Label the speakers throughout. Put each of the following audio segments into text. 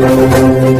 Speaker 1: Música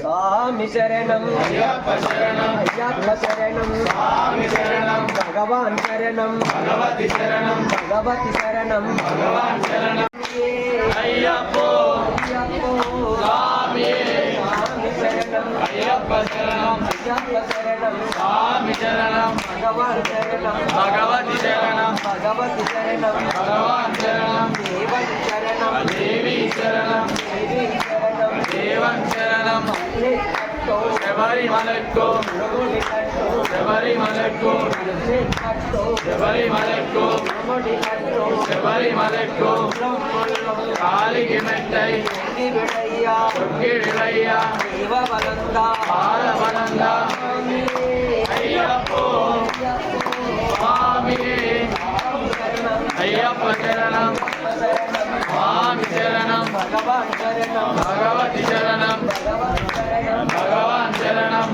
Speaker 1: స్వామి
Speaker 2: శరణం అయ్యప్ప శరణం అయ్యప్ప. శరణం స్వామి శరణం భగవాన్ శరణం భగవతి శరణం భగవతి శరణం భగవాన్ శరణం అయ్యప్పో. అయ్యప్పో. స్వామి. స్వామి చరణం భగవత్ చరణం భగవతి చరణం భగవతి చరణం భగవాన్ చరణం దేవన్ చరణం దేవి చరణం దేవి చరణం దేవన్ చరణం శబరిమలక్కో శబరిమలక్కో శబరిమలక్కో శబరిమలక్కో అయ్యప్ప చరణం. స్వామి చరణం భగవతి చరణం. భగవాన్ చరణం.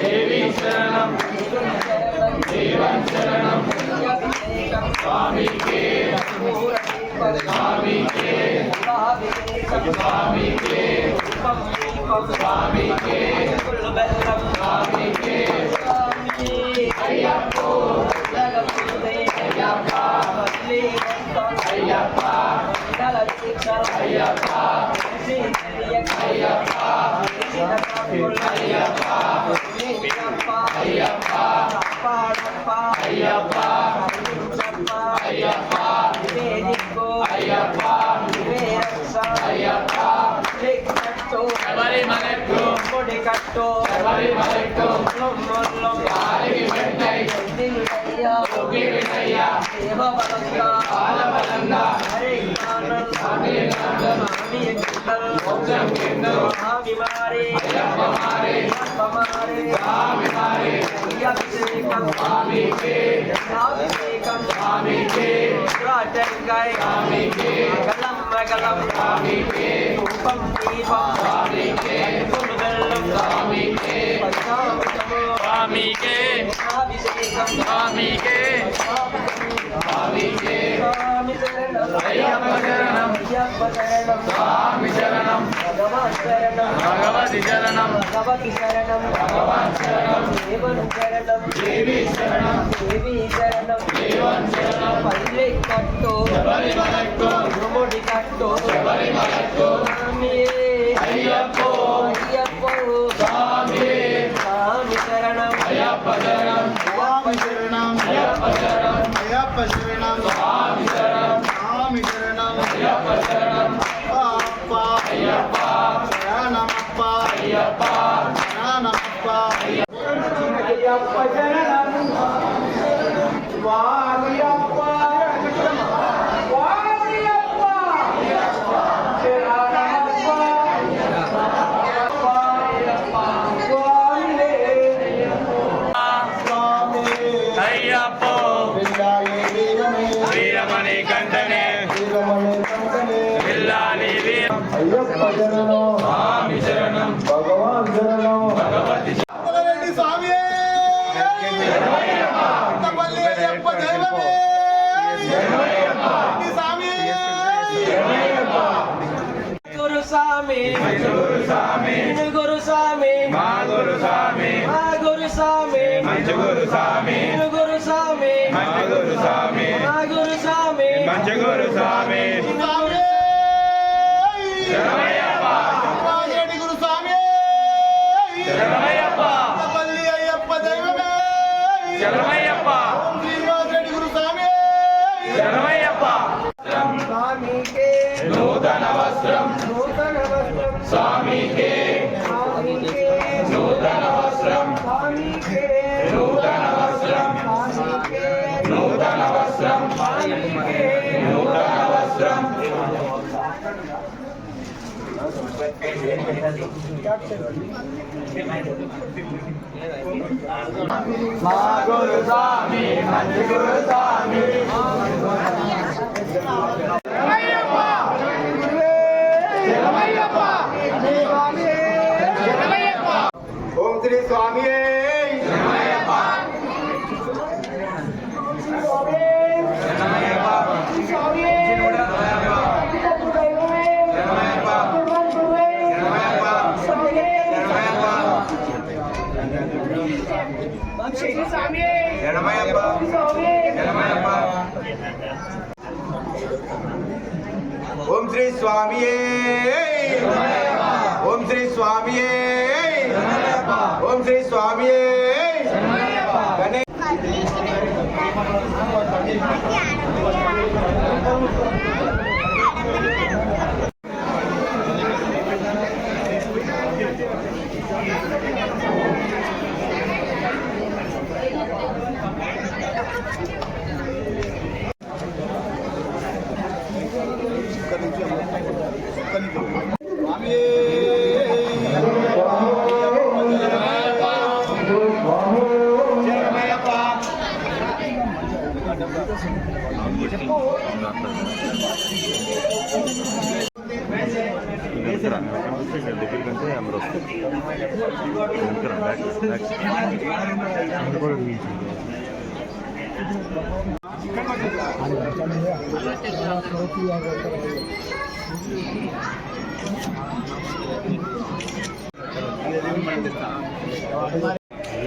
Speaker 2: దేవి చరణం దేవన్ చరణం. ముగ్గులు పెట్టయ్యా శుభబలంగా బాలబలంగా మోక్షం ఎందరో మహావిమారే అయ్యప్పమారే అయ్యప్పమారే స్వామిమారే అభిషేకం స్వామికే అభిషేకం స్వామికే రాజంగాయ స్వామికే అగలం అగలం స్వామికే రూపం దీపం స్వామికే పులుదల్లం స్వామికే పద్మావతమో స్వామికే స్వామికే స్వామికే అయ్యప్ప శరణం స్వామి శరణం భగవతి శరణం
Speaker 3: భగవతి శరణం
Speaker 2: భగవాన్ శరణం
Speaker 3: దేవను శరణం
Speaker 2: దేవి శరణం
Speaker 3: దేవి శరణం
Speaker 2: దేవన్ శరణం
Speaker 3: పల్లె కట్టో మంచి గురు స్వామి
Speaker 2: గురు స్వామి
Speaker 3: మంచి గురు స్వామి
Speaker 2: గురు స్వామి
Speaker 3: మంచి గురు స్వామి
Speaker 4: గురు స్వామి
Speaker 3: శరణమయ్యప్ప
Speaker 4: కొత్తపల్లి అయ్యప్ప దైవమే
Speaker 3: శరణమయ్యప్ప
Speaker 4: గురు స్వామి
Speaker 3: శరణమయ్యప్ప
Speaker 2: స్వామికే
Speaker 3: మా గురు స్వామి మంచి గురు స్వామి
Speaker 4: ఓం శ్రీ స్వామి ఓం శ్రీ స్వామి ఓం శ్రీ స్వామి ఓం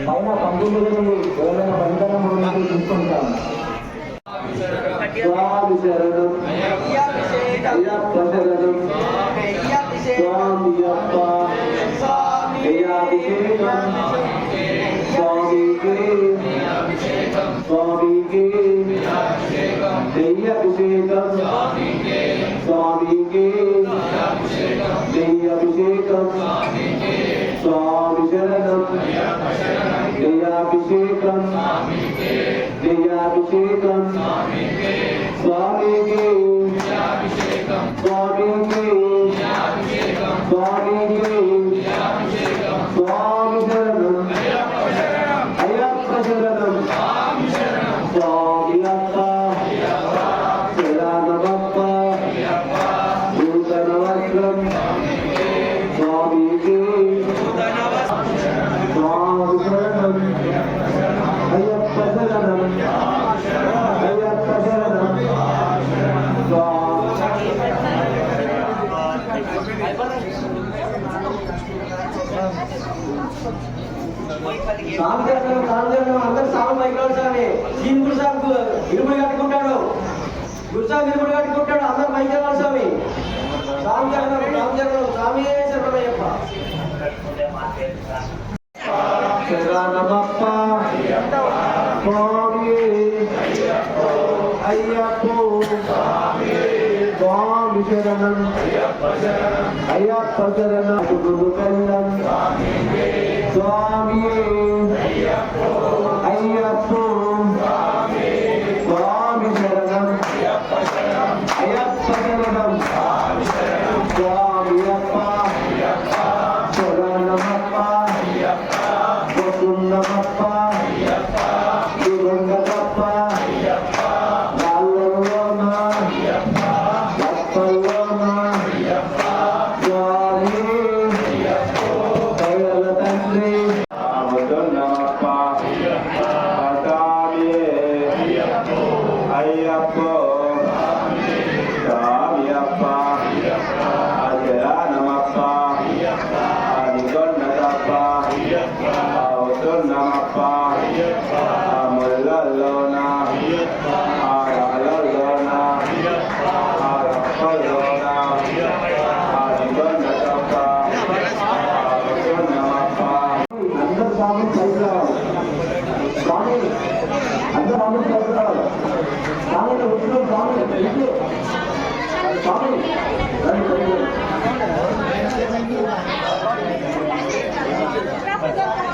Speaker 5: పైన పండుగల నుండి బంధనం నుండి తీసుకుంటాం స్వామి శరణం అయ్యప్ప శరణం
Speaker 2: గురుసాగు ఇరుముడు కట్టుకుంటాడు అందరు మైకేవాళ్ళు స్వామి. సాంకేతం సాంకేతం స్వామి శరణమయ్యప్ప.
Speaker 5: శరణమప్ప స్వామి. అయ్యప్పో స్వామి శరణం అయ్యప్ప శరణం గురు కళ్యాణ్ స్వామి. స్వామి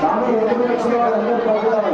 Speaker 6: சாமி ஒன்று லட்சம் ரூபாய்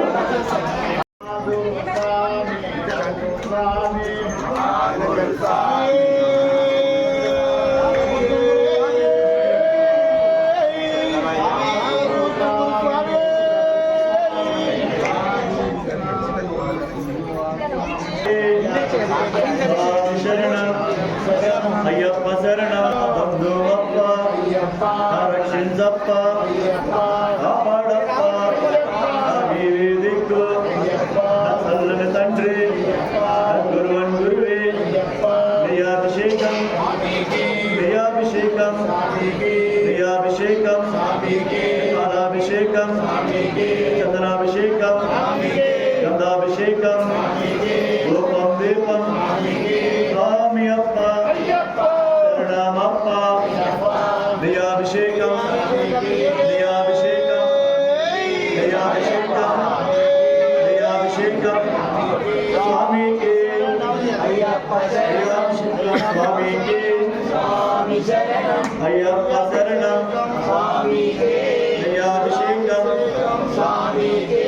Speaker 6: Amen.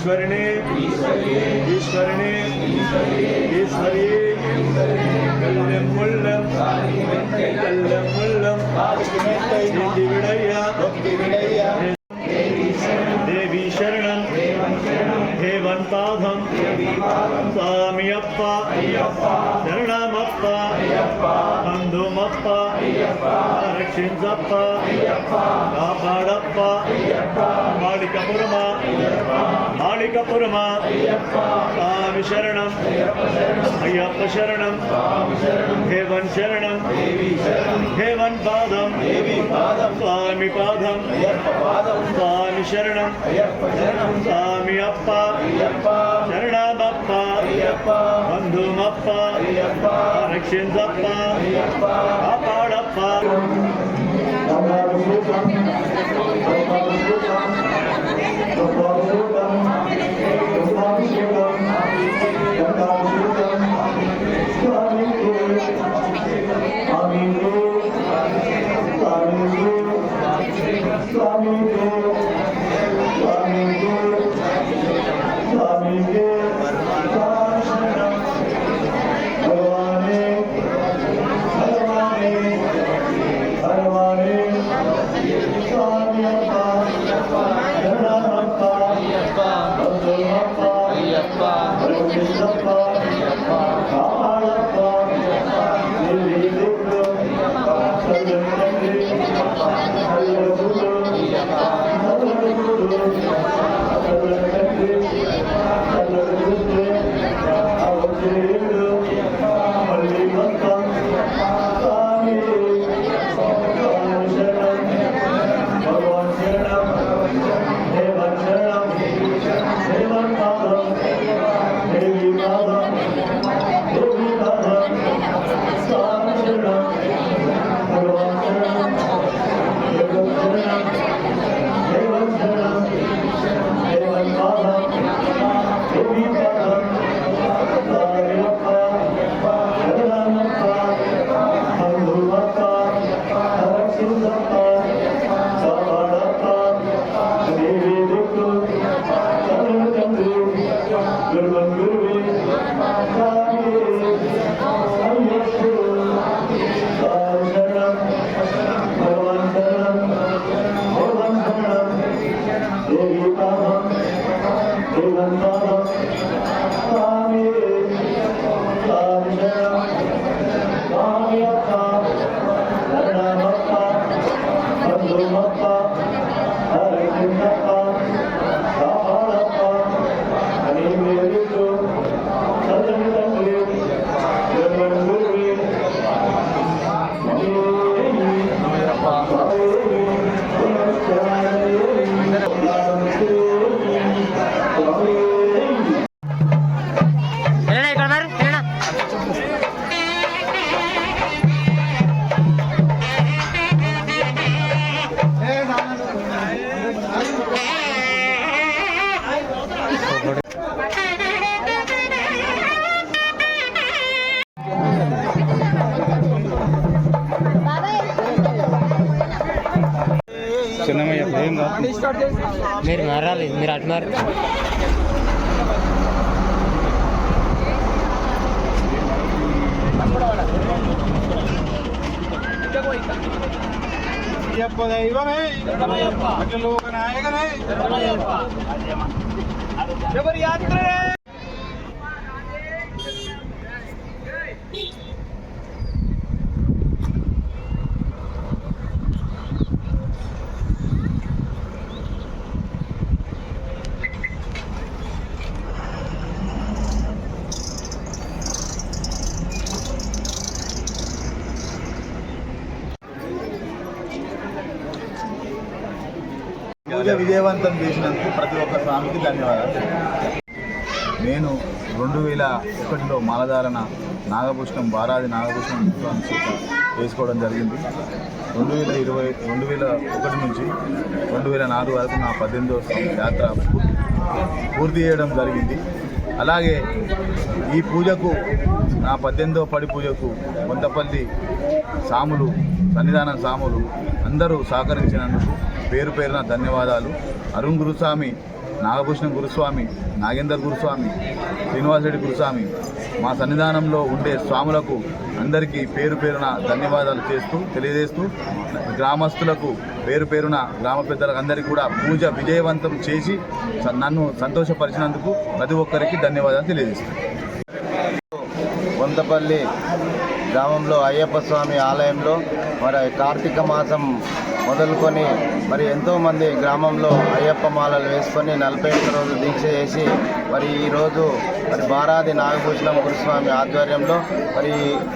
Speaker 6: ईश्वरने ईश्वरने ईश्वरीय கல்லமுள்ளம் கல்லமுள்ளம் நிதி விடையா தேவி
Speaker 7: சரணம் தேவி சரணம் தேவன்பாதம் சாமி அப்பா சரணமப்பா அந்துமப்பா ரட்சிஞ்சப்பா காப்பாடப்பா மாளிகபுரமா மாளிகபுரமா சாமி சரணம் ஐயப்ப சரணம் தேவன் சரணம் தேவன் பாதம் స్వామి పాదం స్వామి శరణం స్వామి అప్ప శరణమప్ప బంధుమప్ప రక్షించప్ప కాపాడప్ప
Speaker 6: Thank you. మీరు
Speaker 8: మారాలి మీరు అటు మారు
Speaker 1: అయ్యప్ప దైవమే అఖిలోక నాయకనే శబరి యాత్రే
Speaker 9: పూజ విజయవంతం చేసినందుకు ప్రతి ఒక్క స్వామికి ధన్యవాదాలు. నేను రెండు వేల ఒకటిలో మాలధారణ నాగభూషణం బారాది నాగభూషణం స్వామి వేసుకోవడం జరిగింది. రెండు వేల ఇరవై రెండు వేల ఒకటి నుంచి రెండు వేల నాలుగు వరకు నా పద్దెనిమిదో యాత్ర పూర్తి- పూర్తి చేయడం జరిగింది. అలాగే ఈ పూజకు నా పద్దెనిమిదో పడి పూజకు కొంతపల్లి సాములు సన్నిధానం సాములు అందరూ సహకరించినందుకు పేరు పేరున ధన్యవాదాలు. అరుణ్ గురుస్వామి నాగభూషణం గురుస్వామి నాగేందర్ గురుస్వామి శ్రీనివాసరెడ్డి గురుస్వామి మా సన్నిధానంలో ఉండే స్వాములకు అందరికీ పేరు పేరున ధన్యవాదాలు చేస్తూ తెలియజేస్తూ గ్రామస్తులకు పేరు పేరున గ్రామ పెద్దలకు అందరికీ కూడా పూజ విజయవంతం చేసి నన్ను సంతోషపరిచినందుకు ప్రతి ఒక్కరికి ధన్యవాదాలు తెలియజేస్తాను
Speaker 7: కొంతపల్లి గ్రామంలో అయ్యప్ప స్వామి ఆలయంలో మరి కార్తీక మాసం మొదలుకొని మరి ఎంతోమంది గ్రామంలో అయ్యప్ప మాలలు వేసుకొని నలభై ఒక్క రోజు దీక్ష చేసి మరి ఈరోజు మరి బారాది నాగభూషణం గురుస్వామి ఆధ్వర్యంలో మరి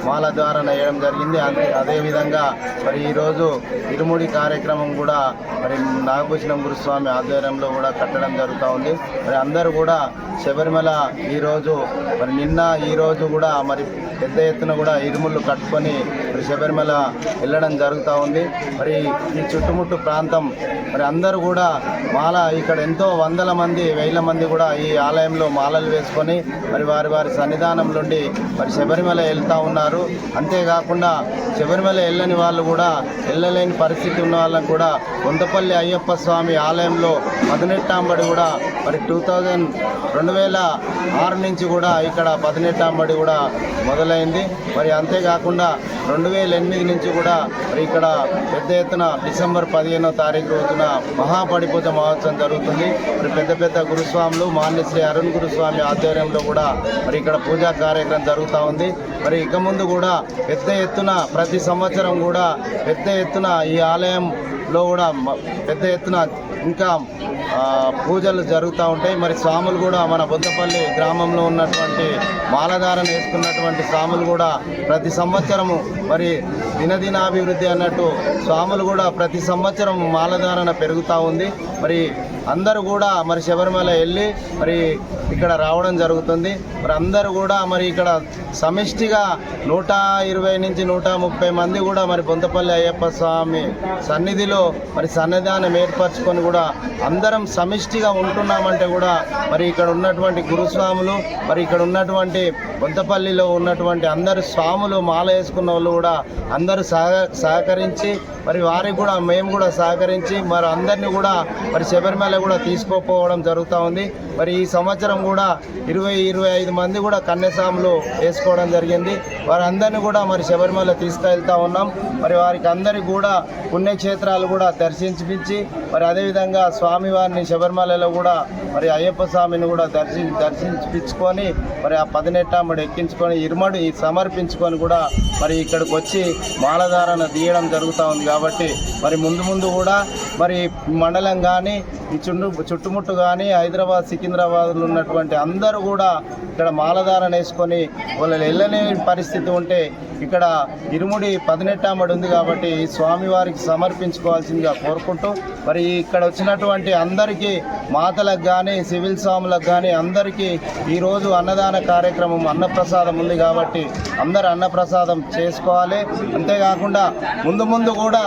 Speaker 7: మాల ద్వారా నేయడం జరిగింది. అదే అదేవిధంగా మరి ఈరోజు ఇరుముడి కార్యక్రమం కూడా మరి నాగభూషణం గురుస్వామి ఆధ్వర్యంలో కూడా కట్టడం జరుగుతూ ఉంది. మరి అందరూ కూడా శబరిమల ఈరోజు మరి నిన్న ఈరోజు కూడా మరి పెద్ద ఎత్తున కూడా ఇరుముళ్ళు కట్టుకొని మరి శబరిమల వెళ్ళడం జరుగుతూ ఉంది. మరి ఈ చుట్టుముట్టు ప్రాంతం మరి అందరూ కూడా మాల ఇక్కడ ఎంతో వందల మంది వేల మంది కూడా ఈ ఆలయంలో మాలలు వేసుకొని మరి వారి వారి సన్నిధానం నుండి మరి శబరిమల వెళ్తూ ఉన్నారు. అంతేకాకుండా శబరిమల వెళ్ళని వాళ్ళు కూడా వెళ్ళలేని పరిస్థితి ఉన్న వాళ్ళని కూడా కొంతపల్లి అయ్యప్ప స్వామి ఆలయంలో పదినెట్టాంబడి కూడా మరి టూ థౌజండ్ రెండు వేల ఆరు నుంచి కూడా ఇక్కడ పదినెట్టాంబడి కూడా మొదలైంది. మరి అంతేకాకుండా రెండు వేల ఎనిమిది నుంచి కూడా మరి ఇక్కడ పెద్ద ఎత్తున డిసెంబర్ పదిహేనో తారీఖు రోజున మహాపడి పూజ మహోత్సవం జరుగుతుంది. మరి పెద్ద పెద్ద గురుస్వాములు మాన్య శ్రీ అరుణ్ గురుస్వామి ఆధ్వర్యంలో కూడా మరి ఇక్కడ పూజా కార్యక్రమం జరుగుతూ ఉంది. మరి ఇక ముందు కూడా పెద్ద ఎత్తున ప్రతి సంవత్సరం కూడా పెద్ద ఎత్తున ఈ ఆలయం లో కూడా పెద్ద ఎత్తున ఇంకా పూజలు జరుగుతూ ఉంటాయి. మరి స్వాములు కూడా మన బుద్ధపల్లి గ్రామంలో ఉన్నటువంటి మాలధారణ వేసుకున్నటువంటి స్వాములు కూడా ప్రతి సంవత్సరము మరి దినదినాభివృద్ధి అన్నట్టు స్వాములు కూడా ప్రతి సంవత్సరం మాలధారణ పెరుగుతూ ఉంది. మరి అందరూ కూడా మరి శబరిమల వెళ్ళి మరి ఇక్కడ రావడం జరుగుతుంది. మరి అందరూ కూడా మరి ఇక్కడ సమిష్టిగా నూట ఇరవై నుంచి నూట ముప్పై మంది కూడా మరి బొంతపల్లి అయ్యప్ప స్వామి సన్నిధిలో మరి సన్నిధానం ఏర్పరచుకొని కూడా అందరం సమిష్టిగా ఉంటున్నామంటే కూడా మరి ఇక్కడ ఉన్నటువంటి గురుస్వాములు మరి ఇక్కడ ఉన్నటువంటి బొంతపల్లిలో ఉన్నటువంటి అందరు స్వాములు మాల వేసుకున్న వాళ్ళు కూడా అందరూ సహ సహకరించి మరి వారికి కూడా మేము కూడా సహకరించి మరి అందరినీ కూడా మరి శబరిమల శబరిమల కూడా తీసుకోపోవడం జరుగుతూ ఉంది. మరి ఈ సంవత్సరం కూడా ఇరవై ఇరవై ఐదు మంది కూడా కన్యసాములు వేసుకోవడం జరిగింది. వారందరినీ కూడా మరి శబరిమల తీసుకెళ్తా ఉన్నాం. మరి వారికి అందరికీ కూడా పుణ్యక్షేత్రాలు కూడా దర్శించి మరి అదేవిధంగా స్వామివారిని శబరిమలలో కూడా మరి అయ్యప్ప స్వామిని కూడా దర్శి దర్శించుకొని మరి ఆ పదినెట్టాముడు ఎక్కించుకొని ఇరుమడు సమర్పించుకొని కూడా మరి ఇక్కడికి వచ్చి మాలధారణ తీయడం జరుగుతూ ఉంది కాబట్టి మరి ముందు ముందు కూడా మరి మండలం కానీ ఈ చుట్టు చుట్టుముట్టు కానీ హైదరాబాద్ సికింద్రాబాద్లో ఉన్నటువంటి అందరూ కూడా ఇక్కడ మాలధారణ వేసుకొని వాళ్ళు వెళ్ళని పరిస్థితి ఉంటే ఇక్కడ ఇరుముడి పదినెట్టామడి ఉంది కాబట్టి ఈ స్వామివారికి సమర్పించుకోవాల్సిందిగా కోరుకుంటూ మరి ఇక్కడ వచ్చినటువంటి అందరికీ మాతలకు కానీ సివిల్ స్వాములకు కానీ అందరికీ ఈరోజు అన్నదాన కార్యక్రమం అన్నప్రసాదం ఉంది కాబట్టి అందరు అన్నప్రసాదం చేసుకోవాలి. అంతేకాకుండా ముందు ముందు కూడా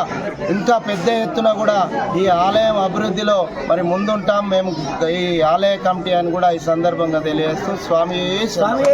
Speaker 7: ఇంకా పెద్ద ఎత్తున కూడా ఈ ఆలయం అభివృద్ధిలో మరి ముందుంటాం. మేము ఈ ఆలయ కమిటీ అని కూడా ఈ సందర్భంగా తెలియజేస్తూ స్వామి
Speaker 2: స్వామి!